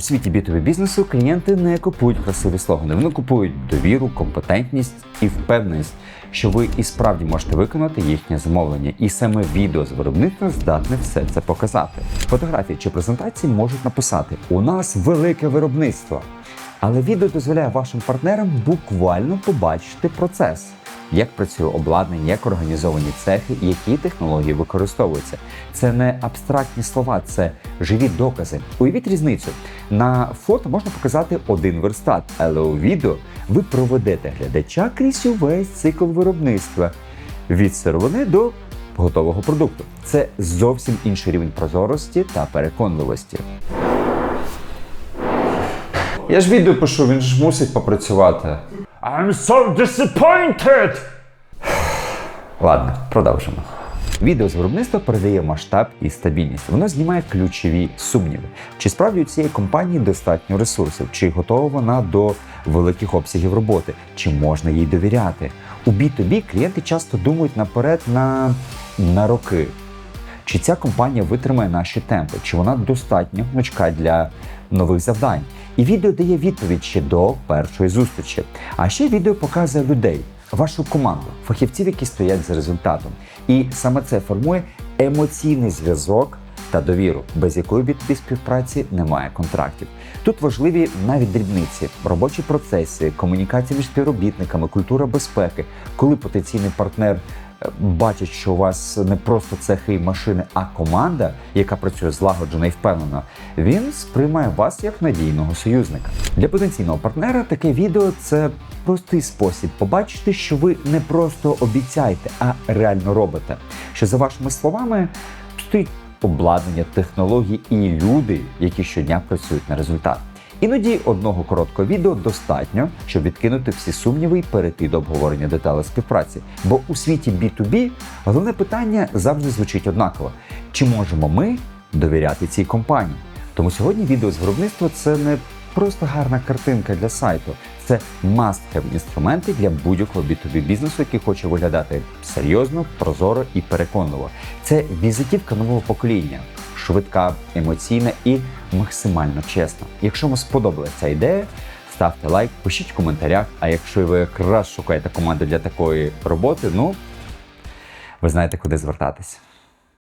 У світі B2B бізнесу клієнти не купують красиві слогани, вони купують довіру, компетентність і впевненість, що ви і справді можете виконати їхнє замовлення. І саме відео з виробництва здатне все це показати. Фотографії чи презентації можуть написати: у нас велике виробництво. Але відео дозволяє вашим партнерам буквально побачити процес. Як працює обладнання, як організовані цехи, які технології використовуються. Це не абстрактні слова, це живі докази. Уявіть різницю. На фото можна показати один верстат, але у відео ви проведете глядача крізь увесь цикл виробництва від сировини до готового продукту. Це зовсім інший рівень прозорості та переконливості. Я ж відео пишу, він ж мусить попрацювати. I'm so disappointed! Ладно, продовжимо. Відео з виробництва передає масштаб і стабільність. Воно знімає ключові сумніви. Чи справді у цієї компанії достатньо ресурсів, чи готова вона до великих обсягів роботи, чи можна їй довіряти? У B2B клієнти часто думають наперед на, на роки. Чи ця компанія витримає наші темпи? Чи вона достатньо гнучка для нових завдань? І відео дає відповідь ще до першої зустрічі. А ще відео показує людей, вашу команду, фахівців, які стоять за результатом. І саме це формує емоційний зв'язок та довіру, без якої B2B співпраці немає контрактів. Тут важливі навіть дрібниці, робочі процеси, комунікація між співробітниками, культура безпеки, коли потенційний партнер е, бачить, що у вас не просто цехи і машини, а команда, яка працює злагоджено і впевнено, він сприймає вас як надійного союзника. Для потенційного партнера таке відео це простий спосіб побачити, що ви не просто обіцяєте, а реально робите. Що за вашими словами стоїть обладнання, технології і люди, які щодня працюють на результат. Іноді одного короткого відео достатньо, щоб відкинути всі сумніви і перейти до обговорення деталей співпраці. Бо у світі B2B головне питання завжди звучить однаково: чи можемо ми довіряти цій компанії? Тому сьогодні відео з виробництва це не просто гарна картинка для сайту, це must-have інструменти для будь-якого B2B бізнесу, який хоче виглядати серйозно, прозоро і переконливо. Це візитівка нового покоління, швидка, емоційна і максимально чесна. Якщо вам сподобалася ця ідея, ставте лайк, пишіть в коментарях. А якщо ви якраз шукаєте команду для такої роботи, ну ви знаєте, куди звертатись.